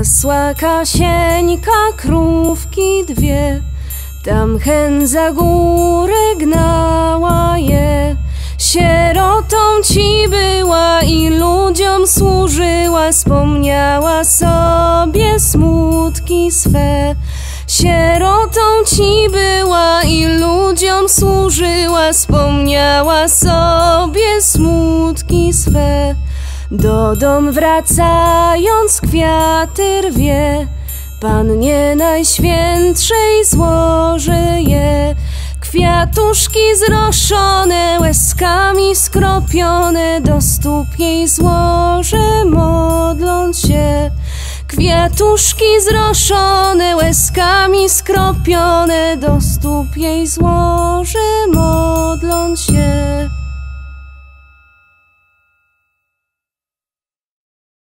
Pasła Kasieńka krówki dwie, tam hen za górę gnała je. Sierotą ci była i ludziom służyła, wspomniała sobie smutki swe. Sierotą ci była i ludziom służyła, wspomniała sobie smutki swe. Do dom wracając kwiaty rwie, Pannie Najświętszej złoży je. Kwiatuszki zroszone, łezkami skropione, do stóp jej złożę, modląc się. Kwiatuszki zroszone, łezkami skropione, do stóp jej się.